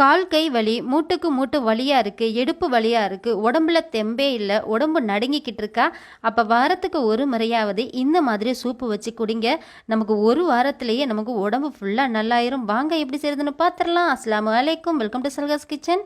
கால் கை வலி மூட்டுக்கு மூட்டு வலியாக இருக்குது எடுப்பு வலியாக இருக்குது உடம்புல தெம்பே இல்லை உடம்பு நடுங்கிக்கிட்டு இருக்கா? அப்போ வாரத்துக்கு ஒரு முறையாவது இந்த மாதிரி சூப்பு வச்சு குடிங்க. நமக்கு ஒரு வாரத்திலேயே நமக்கு உடம்பு ஃபுல்லாக நல்லாயிரும். வாங்க எப்படி செய்யுதுன்னு பார்த்துடலாம் அஸ்லாம் வலைக்கும் வெல்கம் டு சல்காஸ் கிச்சன்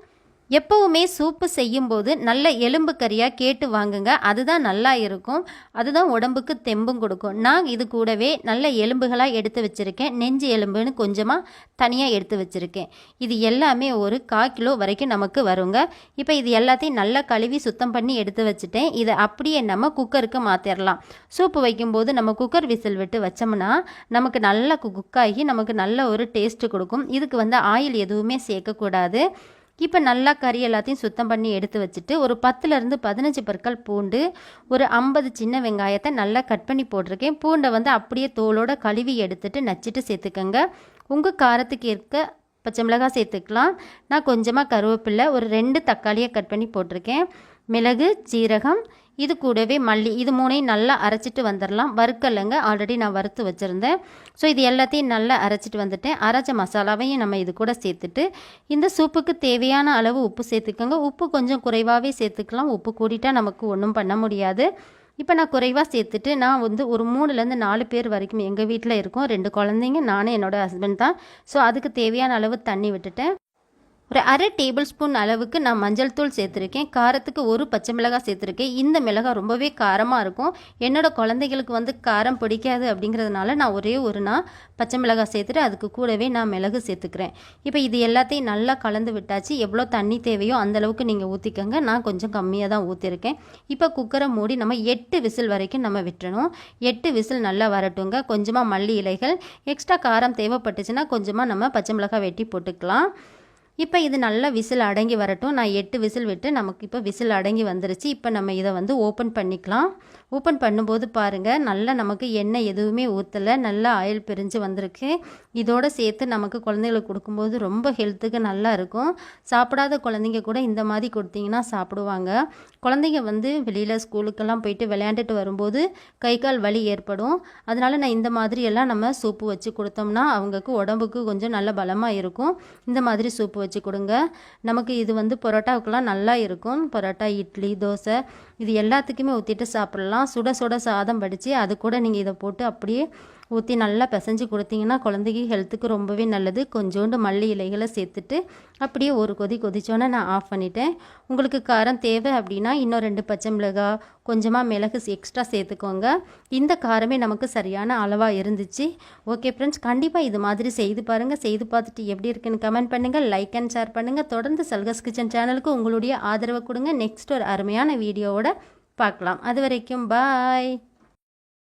எப்போவுமே சூப்பு செய்யும்போது நல்ல எலும்பு கறியாக கேட்டு வாங்குங்க. அதுதான் நல்லா இருக்கும். அதுதான் உடம்புக்கு தெம்பும் கொடுக்கும். நான் இது கூடவே நல்ல எலும்புகளாக எடுத்து வச்சுருக்கேன். நெஞ்சு எலும்புன்னு கொஞ்சமாக தனியாக எடுத்து வச்சுருக்கேன். இது எல்லாமே ஒரு கால் கிலோ வரைக்கும் நமக்கு வருங்க. இப்போ இது எல்லாத்தையும் நல்லா கழுவி சுத்தம் பண்ணி எடுத்து வச்சுட்டேன். இதை அப்படியே நம்ம குக்கருக்கு மாற்றிடலாம் சூப்பு வைக்கும்போது நம்ம குக்கர் விசில் விட்டு வச்சோம்னா நமக்கு நல்லா குக்காகி நமக்கு நல்ல ஒரு டேஸ்ட்டு கொடுக்கும். இதுக்கு வந்து ஆயில் எதுவுமே சேர்க்கக்கூடாது. இப்போ நல்லா கறி எல்லாத்தையும் சுத்தம் பண்ணி எடுத்து வச்சுட்டு ஒரு பத்துலேருந்து பதினஞ்சு பற்கள் பூண்டு ஒரு ஐம்பது சின்ன வெங்காயத்தை நல்லா கட் பண்ணி போட்டிருக்கேன். பூண்டை வந்து அப்படியே தோலோட கழுவி எடுத்துட்டு நச்சுட்டு சேர்த்துக்கோங்க. உங்கள் காரத்துக்கு இருக்க பச்சை மிளகாய் சேர்த்துக்கலாம். நான் கொஞ்சமாக கருவேப்பில்லை ஒரு ரெண்டு தக்காளியை கட் பண்ணி போட்டிருக்கேன். மிளகு சீரகம் இது கூடவே மல்லி இது மூணையும் நல்லா அரைச்சிட்டு வந்துடலாம் வறுக்கலைங்க ஆல்ரெடி நான் வறுத்து வச்சுருந்தேன். ஸோ இது எல்லாத்தையும் நல்லா அரைச்சிட்டு வந்துட்டேன். அரைச்ச மசாலாவையும் நம்ம இது கூட சேர்த்துட்டு இந்த சூப்புக்கு தேவையான அளவு உப்பு சேர்த்துக்கோங்க. உப்பு கொஞ்சம் குறைவாகவே சேர்த்துக்கலாம். உப்பு கூடிட்டா நமக்கு ஒன்றும் பண்ண முடியாது. இப்போ நான் குறைவாக சேர்த்துட்டு நான் வந்து ஒரு மூணுலேருந்து நாலு பேர் வரைக்கும் எங்கள் வீட்டில் இருக்கோம். ரெண்டு குழந்தைங்க நானும் என்னோடய ஹஸ்பண்ட் தான். ஸோ அதுக்கு தேவையான அளவு தண்ணி விட்டுட்டேன். ஒரு அரை டேபிள் ஸ்பூன் அளவுக்கு நான் மஞ்சள் தூள் சேர்த்துருக்கேன். காரத்துக்கு ஒரு பச்சை மிளகாய் சேர்த்துருக்கேன். இந்த மிளகாய் ரொம்பவே காரமாக இருக்கும். என்னோடய குழந்தைகளுக்கு வந்து காரம் பிடிக்காது அப்படிங்கிறதுனால நான் ஒரே ஒரு நான் பச்சை மிளகாய் சேர்த்துட்டு அதுக்கு கூடவே நான் மிளகு சேர்த்துக்கிறேன். இப்போ இது எல்லாத்தையும் நல்லா கலந்து விட்டாச்சு. எவ்வளோ தண்ணி தேவையோ அந்தளவுக்கு நீங்கள் ஊற்றிக்கோங்க நான் கொஞ்சம் கம்மியாக தான் ஊற்றிருக்கேன் இப்போ குக்கரை மூடி நம்ம எட்டு விசில் வரைக்கும் நம்ம விட்டுறணும் எட்டு விசில் நல்லா வரட்டுங்க. கொஞ்சமாக மல்லி இலைகள் எக்ஸ்ட்ரா காரம் தேவைப்பட்டுச்சுன்னா கொஞ்சமாக நம்ம பச்சை மிளகாய் வெட்டி போட்டுக்கலாம். இப்போ இது நல்லா விசில் அடங்கி வரட்டும். நான் எட்டு விசில் விட்டு நமக்கு இப்போ விசில் அடங்கி வந்துருச்சு. இப்போ நம்ம இதை வந்து ஓப்பன் பண்ணிக்கலாம். ஓப்பன் பண்ணும்போது பாருங்கள் நல்லா நமக்கு எண்ணெய் எதுவுமே ஊற்றலை நல்லா ஆயில் பிரிஞ்சு வந்திருக்கு. இதோடு சேர்த்து நமக்கு குழந்தைகளுக்கு கொடுக்கும்போது ரொம்ப ஹெல்த்துக்கு நல்லா இருக்கும். சாப்பிடாத குழந்தைங்க கூட இந்த மாதிரி கொடுத்தீங்கன்னா சாப்பிடுவாங்க. குழந்தைங்க வந்து வெளியில் ஸ்கூலுக்கெல்லாம் போயிட்டு விளையாண்டுட்டு வரும்போது கை கால் வலி ஏற்படும். அதனால் நான் இந்த மாதிரி எல்லாம் நம்ம சூப்பு வச்சு கொடுத்தோம்னா அவங்களுக்கு உடம்புக்கு கொஞ்சம் நல்ல பலமாக இருக்கும். இந்த மாதிரி சூப்பு வச்சு கொடுங்க. நமக்கு இது வந்து பரோட்டாவுக்கெல்லாம் நல்லா இருக்கும். பரோட்டா இட்லி தோசை இது எல்லாத்துக்குமே ஊற்றிட்டு சாப்பிட்லாம். சுட சுட சாதம் படித்து அது கூட நீங்கள் இதை போட்டு அப்படியே ஊற்றி நல்லா பிசைஞ்சு கொடுத்தீங்கன்னா குழந்தைக்கு ஹெல்த்துக்கு ரொம்பவே நல்லது. கொஞ்சோண்டு மல்லி இலைகளை சேர்த்துட்டு அப்படியே ஒரு கொதி கொதிச்சோன்னே நான் ஆஃப் பண்ணிட்டேன். உங்களுக்கு காரம் தேவை அப்படின்னா இன்னும் ரெண்டு பச்சை மிளகாய் கொஞ்சமாக மிளகு எக்ஸ்ட்ரா சேர்த்துக்கோங்க. இந்த காரமே நமக்கு சரியான அளவாக இருந்துச்சு. ஓகே ஃப்ரெண்ட்ஸ் கண்டிப்பாக இது மாதிரி செய்து பாருங்கள் செய்து பார்த்துட்டு எப்படி இருக்குன்னு கமெண்ட் பண்ணுங்கள் லைக் அண்ட் ஷேர் பண்ணுங்கள் தொடர்ந்து சல்கஸ் கிச்சன் சேனலுக்கு உங்களுடைய ஆதரவை கொடுங்க. நெக்ஸ்ட் ஒரு அருமையான வீடியோவோட பார்க்கலாம். அது வரைக்கும் பாய்